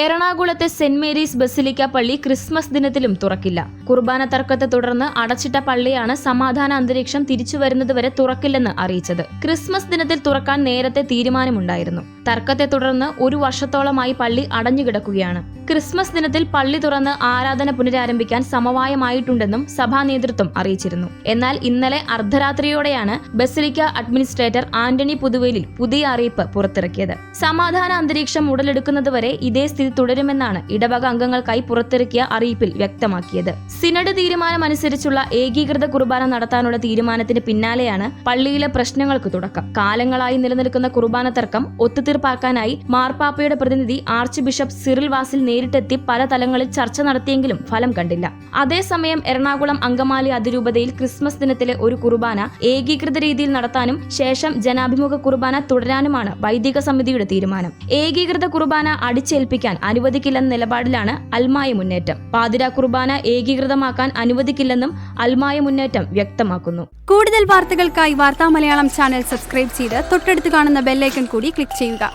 എറണാകുളത്തെ saint Mary's basilica പള്ളി Christmas ദിനത്തിലും തുറക്കില്ല. കുർബാന തർക്കത്തെ തുടർന്ന് അടച്ചിട്ട പള്ളിയാണ് സമാധാന അന്തരീക്ഷം തിരിച്ചു വരുന്നതുവരെ തുറക്കില്ലെന്ന് അറിയിച്ചത്. ക്രിസ്മസ് ദിനത്തിൽ തുറക്കാൻ നേരത്തെ തീരുമാനമുണ്ടായിരുന്നു. തർക്കത്തെ തുടർന്ന് ഒരു വർഷത്തോളമായി പള്ളി അടഞ്ഞുകിടക്കുകയാണ്. ക്രിസ്മസ് ദിനത്തിൽ പള്ളി തുറന്ന് ആരാധന പുനരാരംഭിക്കാൻ സമവായമായിട്ടുണ്ടെന്നും സഭാ നേതൃത്വം അറിയിച്ചിരുന്നു. എന്നാൽ ഇന്നലെ അർദ്ധരാത്രിയോടെയാണ് ബസിലിക്ക അഡ്മിനിസ്ട്രേറ്റർ ആന്റണി പുതുവേലിൽ പുതിയ അറിയിപ്പ് പുറത്തിറക്കിയത്. സമാധാന അന്തരീക്ഷം ഉടലെടുക്കുന്നതുവരെ ഇതേ സ്ഥിതി തുടരുമെന്നാണ് ഇടവക അംഗങ്ങൾക്കായി പുറത്തിറക്കിയ അറിയിപ്പിൽ വ്യക്തമാക്കിയത്. സിനഡ് തീരുമാനമനുസരിച്ചുള്ള ഏകീകൃത കുർബാന നടത്താനുള്ള തീരുമാനത്തിന് പിന്നാലെയാണ് പള്ളിയിലെ പ്രശ്നങ്ങൾക്ക് തുടക്കം. കാലങ്ങളായി നിലനിൽക്കുന്ന കുർബാന തർക്കം ഒത്തുതീർപ്പാക്കാനായി മാർപ്പാപ്പയുടെ പ്രതിനിധി ആർച്ച് ബിഷപ്പ് സിറിൽ വാസിൽ നേരിട്ടെത്തി പല തലങ്ങളിൽ ചർച്ച നടത്തിയെങ്കിലും ഫലം കണ്ടില്ല. അതേസമയം എറണാകുളം അങ്കമാലി അതിരൂപതയിൽ ക്രിസ്മസ് ദിനത്തിലെ ഒരു കുർബാന ഏകീകൃത രീതിയിൽ നടത്താനും ശേഷം ജനാഭിമുഖ കുർബാന തുടരാനുമാണ് വൈദിക സമിതിയുടെ തീരുമാനം. ഏകീകൃത കുർബാന അടിച്ചേൽപ്പിക്കാൻ അനുവദിക്കില്ലെന്ന നിലപാടിലാണ് അൽമായ മുന്നേറ്റം. പാതിര കുർബാന ഏകീകൃതമാക്കാൻ അനുവദിക്കില്ലെന്നും അൽമായ മുന്നേറ്റം വ്യക്തമാക്കുന്നു. കൂടുതൽ വാർത്തകൾക്കായി വാർത്താ മലയാളം ചാനൽ സബ്സ്ക്രൈബ് ചെയ്ത് തൊട്ടടുത്ത് കാണുന്ന ബെല്ലൈക്കൺ കൂടി ക്ലിക്ക് ചെയ്യുക.